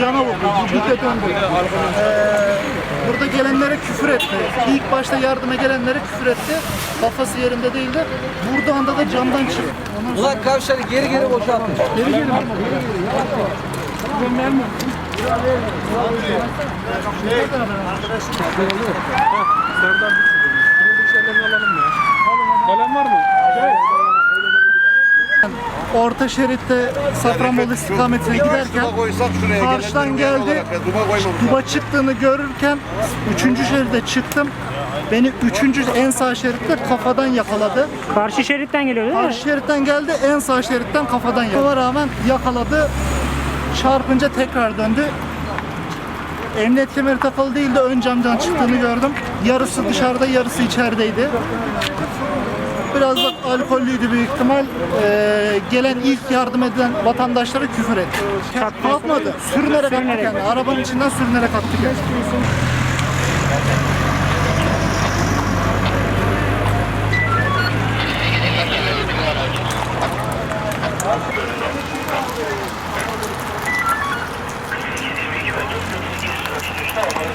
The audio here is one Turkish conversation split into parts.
Cana vurdu. Şiddet döndü. Ee, burada gelenlere küfür etti. İlk başta yardıma gelenlere küfür etti. Kafası yerinde değildi. Vurduğu anda da camdan çıktı. Ulan kavşarı geri geri boşaltın. geri geri Ben vermem. Kalem var mı? Orta şeritte Safranbolu istikametine giderken karşıdan geldi. Duba çıktığını görürken üçüncü şeride çıktım. Beni üçüncü en sağ şeritte kafadan yakaladı. Karşı şeritten geliyor değil mi? Karşı şeritten geldi en sağ şeritten kafadan yakaladı. Ona rağmen yakaladı. Çarpınca tekrar döndü. Emniyet kemeri takılı değildi. Ön camdan çıktığını gördüm. Yarısı dışarıda, yarısı içerideydi. Biraz da alkollüydü büyük ihtimal. Ee, gelen ilk yardım edilen vatandaşlara küfür etti. Kalkmadı. Sürünerek attı kendini. Arabanın içinden sürünerek attı kendini.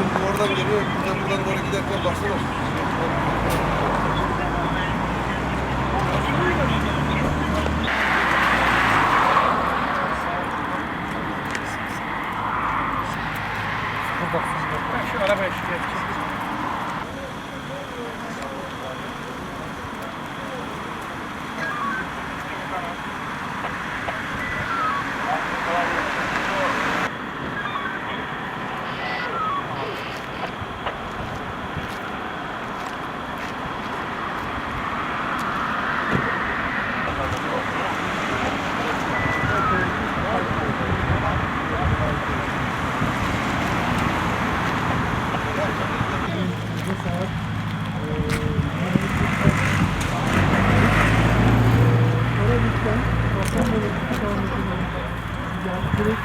Oradan geliyor, buradan buradan doğru giderken baksana. Şu arabaya şikayet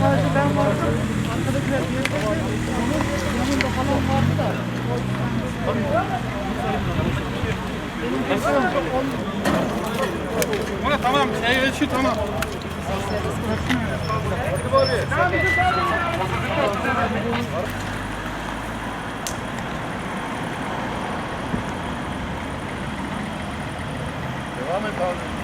Sadece ben vardım. Arkadakiler diye onun yanında falan vardı da. Ona tamam, şey şu tamam. Devam et abi.